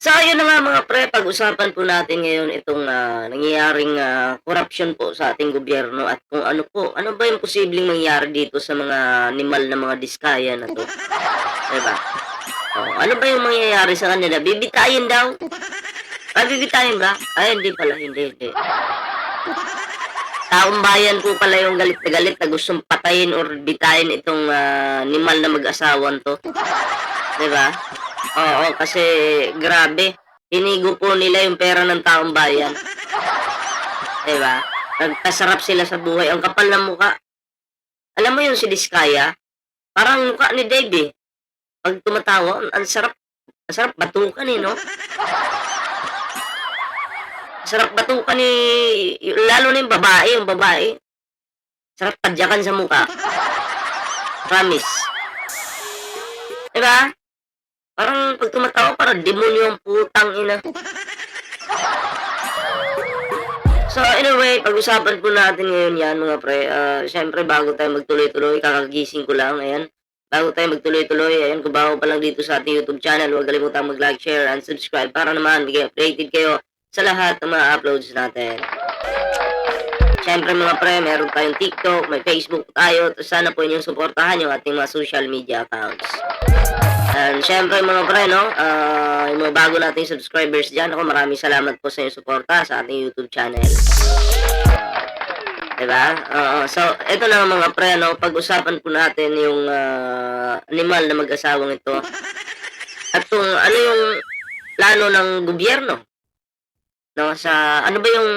So, ayun na nga mga pre, pag-usapan po natin ngayon itong ah, nangyayaring ah, corruption po sa ating gobyerno at kung ano po, ano ba yung posibleng mangyari dito sa mga animal na mga diskaya na to. Diba? Oh, ano ba yung mangyayari sa kanila? Bibitayin daw? Ah, bibitayin ba? Ay, hindi pala, hindi, hindi. Taong bayan po pala yung galit na galit na gustong patayin or bitayin itong ah, animal na mag-asawan to. Diba? Oo, kasi grabe. Hinigo po nila yung pera ng taong bayan. Diba? Nagkasarap sila sa buhay. Ang kapal ng muka. Alam mo yung si Diskaya? Parang mukha ni Dave eh. Pag tumatawa, ang- sarap. Ang sarap batukan eh, no? Sarap batukan ni... Lalo na yung babae, yung babae. Sarap padyakan sa mukha. Promise. Diba? Parang pag tumatawa, parang demonyo ang putang ina. So anyway, pag-usapan po natin ngayon yan mga pre. Uh, Siyempre, bago tayo magtuloy-tuloy, kakagising ko lang, ayan. Bago tayo magtuloy-tuloy, ayan, kung pa lang dito sa ating YouTube channel, huwag kalimutan mag-like, share, and subscribe para naman bigay updated kayo sa lahat ng mga uploads natin. Siyempre mga pre, meron tayong TikTok, may Facebook tayo, sana po inyong suportahan yung ating mga social media accounts. And syempre mga pre, no, ah, yung mga bago nating subscribers dyan, ako maraming salamat po sa inyong suporta sa ating YouTube channel. Ah, diba? Oo, so, ito na mga pre, no, pag-usapan po natin yung ah, animal na mag-asawang ito. At kung ano yung plano ng gobyerno. No, sa, ano ba yung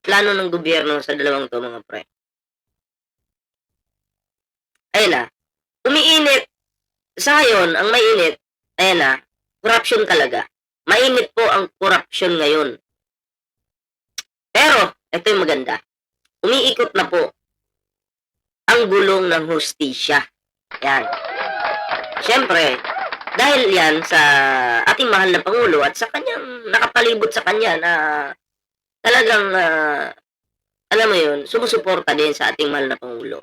plano ng gobyerno sa dalawang to mga pre? Ayun na, umiinit sa ngayon, ang mainit, ayan na, corruption talaga. Mainit po ang corruption ngayon. Pero, ito yung maganda. Umiikot na po ang gulong ng hustisya. Yan. Siyempre, dahil yan sa ating mahal na Pangulo at sa kanyang nakapalibot sa kanya na talagang, ah, alam mo yun, sumusuporta din sa ating mahal na Pangulo.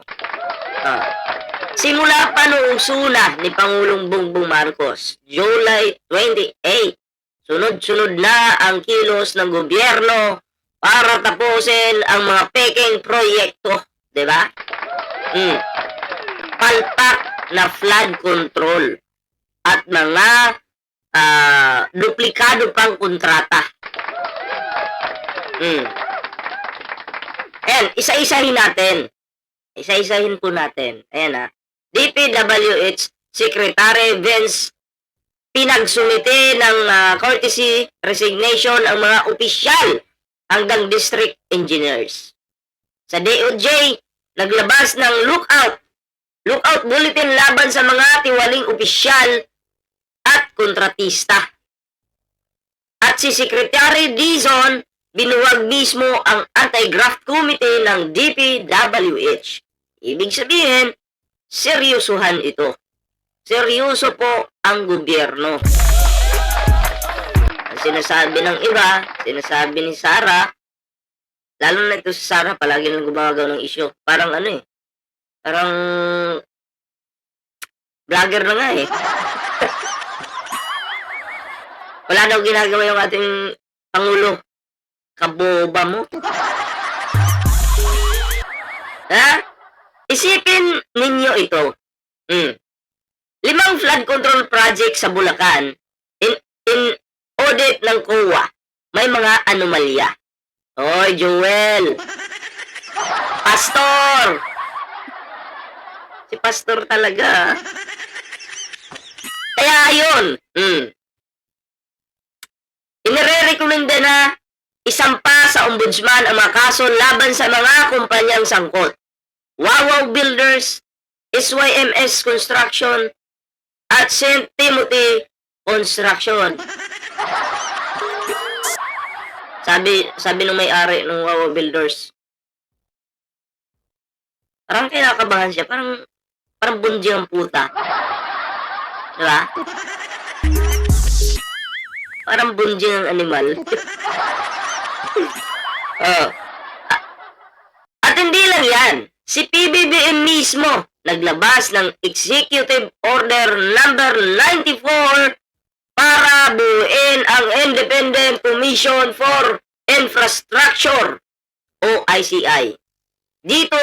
Ah. Simula pa noong suna ni Pangulong Bongbong Marcos, July 28, sunod-sunod na ang kilos ng gobyerno para tapusin ang mga peking proyekto, 'di ba? Hmm. Palpak na flood control at mga ah, duplikado pang kontrata. Hmm. Ayan, isa-isahin natin. Isa-isahin po natin. Ayan ah. DPWH Secretary Vince pinagsumite ng ah, courtesy resignation ang mga opisyal hanggang district engineers. Sa DOJ, naglabas ng lookout, lookout bulletin laban sa mga tiwaling opisyal at kontratista. At si Secretary Dizon, binuwag mismo ang anti-graft committee ng DPWH. Ibig sabihin, seryosohan ito. Seryoso po ang gobyerno. Ang sinasabi ng iba, sinasabi ni Sara, lalo na ito si Sara, palagi nang gumagawa ng isyo. Parang ano eh, parang vlogger na nga eh. Wala daw ginagawa yung ating Pangulo. Kaboba mo. ha? Isipin ninyo ito. Hmm. Limang flood control project sa Bulacan in, in audit ng COA. May mga anomalya. Oy, Joel! Pastor! Si Pastor talaga. Kaya yun. Hmm. Inire-recommenda na isampa sa ombudsman ang mga kaso laban sa mga kumpanyang sangkot. Wawaw Builders, SYMS Construction, at St. Timothy Construction. Sabi, sabi nung may-ari ng Wawaw Builders. Parang kinakabahan siya. Parang, parang bunji ang puta. Diba? Parang bunji ng animal. oh. At hindi lang yan. Si PBBM mismo naglabas ng Executive Order number 94 para buuin ang Independent Commission for Infrastructure o ICI. Dito,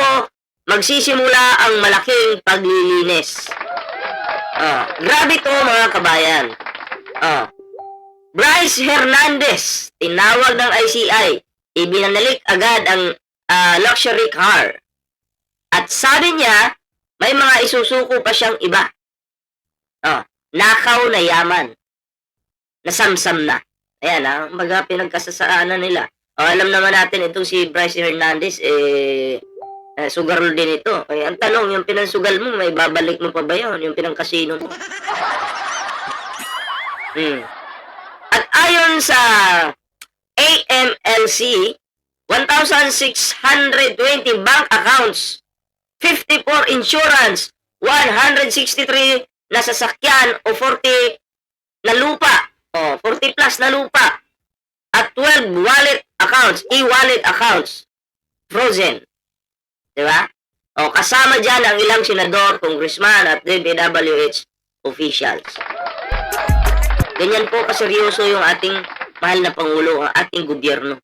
magsisimula ang malaking paglilinis. Ah, grabe to mga kabayan. Ah, Bryce Hernandez, tinawag ng ICI, ibinanalik agad ang ah, luxury car. At sabi niya, may mga isusuko pa siyang iba. Ah, nakaw na yaman. Nasamsam na. Ayan ah, baga pinagkasasaanan nila. Oh, alam naman natin itong si Bryce Hernandez, eh, eh sugar din ito. Kaya ang tanong, yung pinansugal mo, may babalik mo pa ba yun? Yung pinangkasino mo? Hmm. At ayon sa AMLC, 1,620 bank accounts, 54 insurance, 163 na sasakyan o 40 na lupa, o 40 plus na lupa, at 12 wallet accounts, e-wallet accounts, frozen. Di ba? O kasama dyan ang ilang senador, congressman at DPWH officials. Ganyan po kaseryoso yung ating mahal na Pangulo, ang ating gobyerno.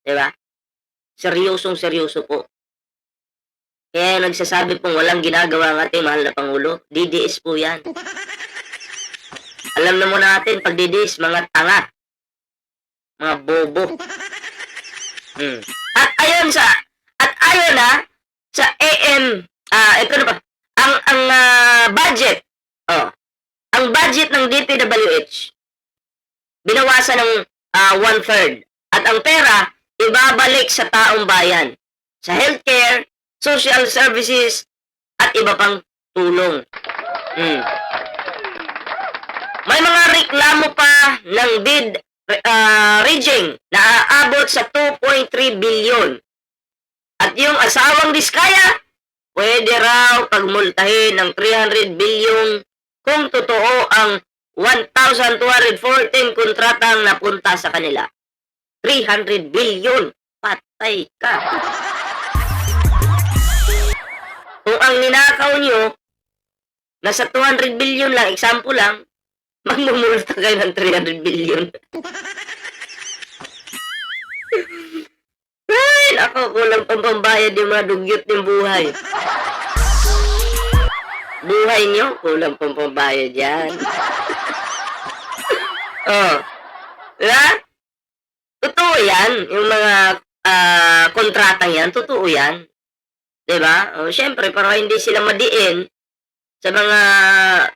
Di ba? Seryosong seryoso po. Kaya nagsasabi pong walang ginagawa ang ating mahal na Pangulo, DDS po yan. Alam na mo natin, pag DDS, mga tanga. Mga bobo. Hmm. At ayon sa, at ayon na, sa AM, ah, ito na ba, ang, ang ah, budget, oh, ang budget ng DPWH, binawasan ng ah, one-third. At ang pera, ibabalik sa taong bayan. Sa healthcare, social services, at iba pang tulong. Hmm. May mga reklamo pa ng bid ah, rigging na aabot sa 2.3 billion. At yung asawang diskaya, pwede raw pagmultahin ng 300 billion kung totoo ang 1,214 kontratang napunta sa kanila. 300 billion. Patay ka. Ang ninakaw nyo, nasa 200 billion lang, example lang, magmumulta kayo ng 300 billion. Ay, ako, kulang pang pambayad yung mga dugyot ng buhay. Buhay nyo, kulang pang pambayad yan. oh. Diba? Totoo yan. Yung mga ah, kontratang yan, totoo yan. Diba? O, syempre, para hindi sila madiin sa mga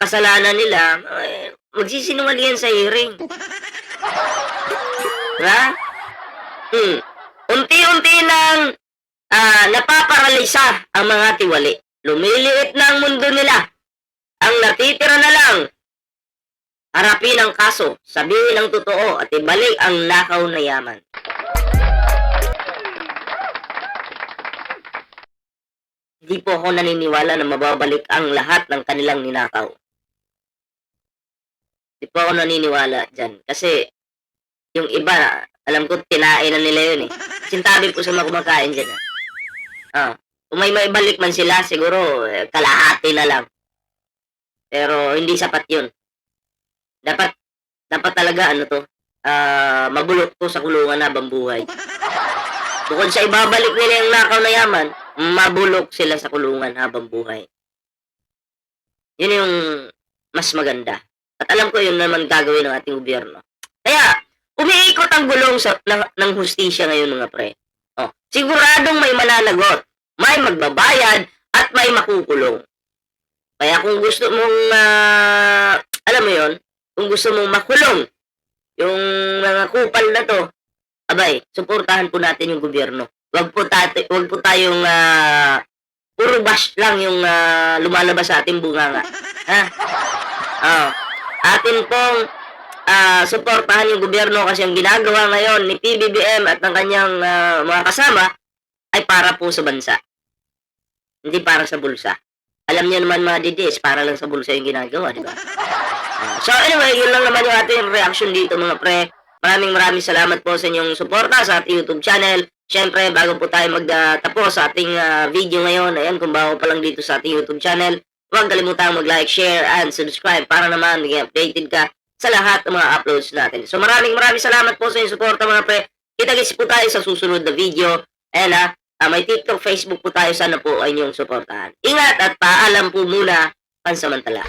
kasalanan nila, eh, magsisinungaling sa hearing. Diba? Hmm. Unti-unti nang ah, napaparalisa ang mga tiwali. Lumiliit na ang mundo nila. Ang natitira na lang, harapin ang kaso, sabihin ang totoo at ibalik ang nakaw na yaman. Hindi po ako naniniwala na mababalik ang lahat ng kanilang ninakaw. Hindi po ako naniniwala dyan. Kasi, yung iba, alam ko, tinain na nila yun eh. Sintabi po sa mga kumakain dyan. ah. Kung may maibalik man sila, siguro, eh, kalahati na lang. Pero, hindi sapat yun. Dapat, dapat talaga, ano to, ah, mabulok to sa kulungan habang buhay. Bukod sa ibabalik nila yung nakaw na yaman, mabulok sila sa kulungan habang buhay. Yun yung mas maganda. At alam ko yun naman gagawin ng ating gobyerno. Kaya, umiikot ang gulong sa, ng, ng hustisya ngayon mga pre. Oh, siguradong may mananagot, may magbabayad, at may makukulong. Kaya kung gusto mong, ah, alam mo yon kung gusto mong makulong yung mga kupal na to, abay, suportahan po natin yung gobyerno. Wag po, tate, wag po tayong ah, puro bash lang yung ah, lumalabas sa ating bunganga. Ha? Oh. Atin pong ah, suportahan yung gobyerno kasi ang ginagawa ngayon ni PBBM at ng kanyang ah, mga kasama ay para po sa bansa. Hindi para sa bulsa. Alam niyo naman mga didis, para lang sa bulsa yung ginagawa, di ba? So anyway, yun lang naman yung ating reaction dito mga pre. Maraming maraming salamat po sa inyong suporta sa ating YouTube channel. Siyempre, bago po tayo magtapos sa ating ah, video ngayon, ayan, kung pa lang dito sa ating YouTube channel, huwag kalimutang mag-like, share, and subscribe para naman maging updated ka sa lahat ng mga uploads natin. So maraming maraming salamat po sa inyong suporta mga pre. Kita-kits po tayo sa susunod na video. And ah, ah, may TikTok, Facebook po tayo. Sana po ay inyong suportahan. Ingat at paalam po muna pansamantala.